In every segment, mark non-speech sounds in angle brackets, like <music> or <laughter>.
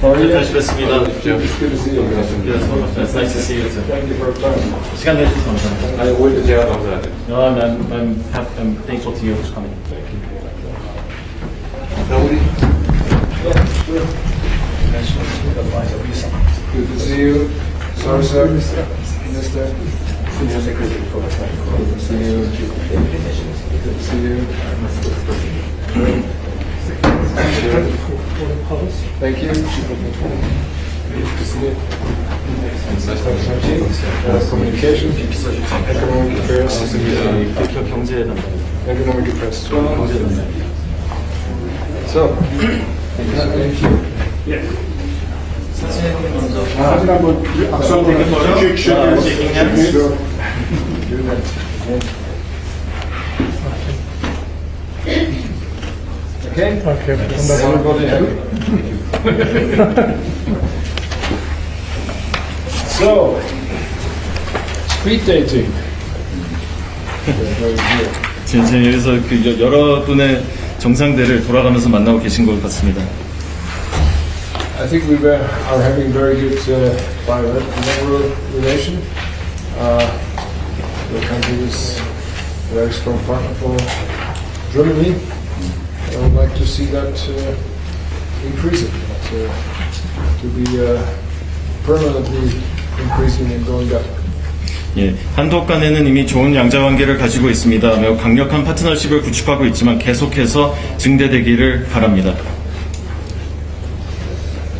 Very nice to you. It's good to see you. It's nice to see you too. Thank you for I waited here. No, I'm, I'm, I'm, thankful to you for coming. Thank you. Nobody? Good to see you. Sorry, sir. See you. See you. Thank you. Communication, economic affairs, economic affairs. So. Yes. Ah, Okay? Okay. So, speed dating. 지금 지금 여기서 그 여- 여러 분의 정상들을 돌아가면서 만나고 계신 것 같습니다. I think we were, are having very good uh, bilateral relation. Uh, the country is a very strong partner for Germany. I would like to see that uh, increasing, uh, to be uh, permanently increasing and going up. 예, 한독 간에는 이미 좋은 양자 관계를 가지고 있습니다. 매우 강력한 파트너십을 구축하고 있지만 계속해서 증대되기를 바랍니다.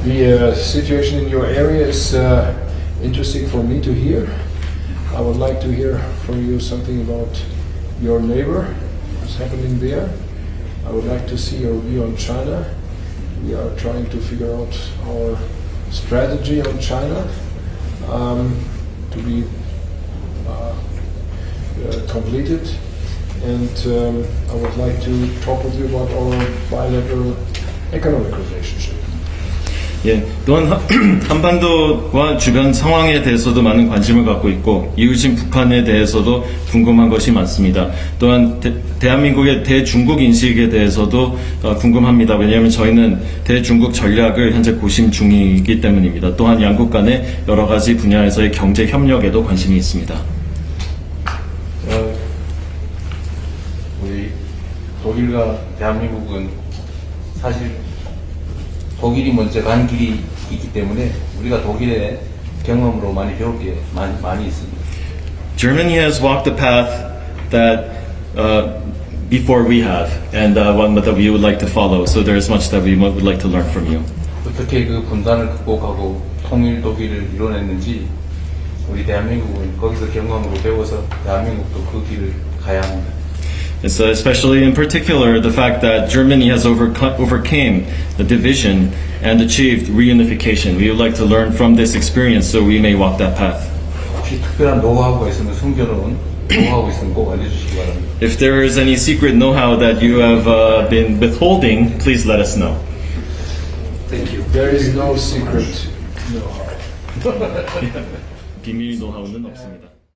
The uh, situation in your area is uh, interesting for me to hear. I would like to hear from you something about your neighbor, what's happening there. I would like to see your view on China. We are trying to figure out our strategy on China um, to be uh, uh, completed. And um, I would like to talk with you about our bilateral economic relationship. 예, 또한 하- <clears throat> 한반도와 주변 상황에 대해서도 많은 관심을 갖고 있고 이웃인 북한에 대해서도 궁금한 것이 많습니다. 또한 대, 한민국의 대중국 인식에 대해서도 어, 궁금합니다. 왜냐하면 저희는 대중국 전략을 현재 고심 중이기 때문입니다. 또한 양국 간의 여러 가지 분야에서의 경제 협력에도 관심이 있습니다. 어, 우리 독일과 대한민국은 사실 독일이 먼저 간 길이 있기 때문에 우리가 독일의 경험으로 많이 배울 게 많이, 많이 있습니다. Germany has walked the path that uh, before we have, and uh, one that we would like to follow. So there is much that we would like to learn from you. 어떻게 그 분단을 극복하고 통일 독일을 이뤄냈는지 우리 대한민국은 거기서 경험으로 배워서 대한민국도 그 길을 가야 합니다. It's uh, especially in particular the fact that Germany has overcome, overcame the division and achieved reunification. We would like to learn from this experience so we may walk that path. 혹시 특별한 노하우가 있으면 숨겨놓은 노하우 있으면 꼭 알려주시기 바랍니다. If there is any secret know-how that you have uh, been withholding, please let us know. There is no secret. No. <laughs> 비밀 노하우는 없습니다.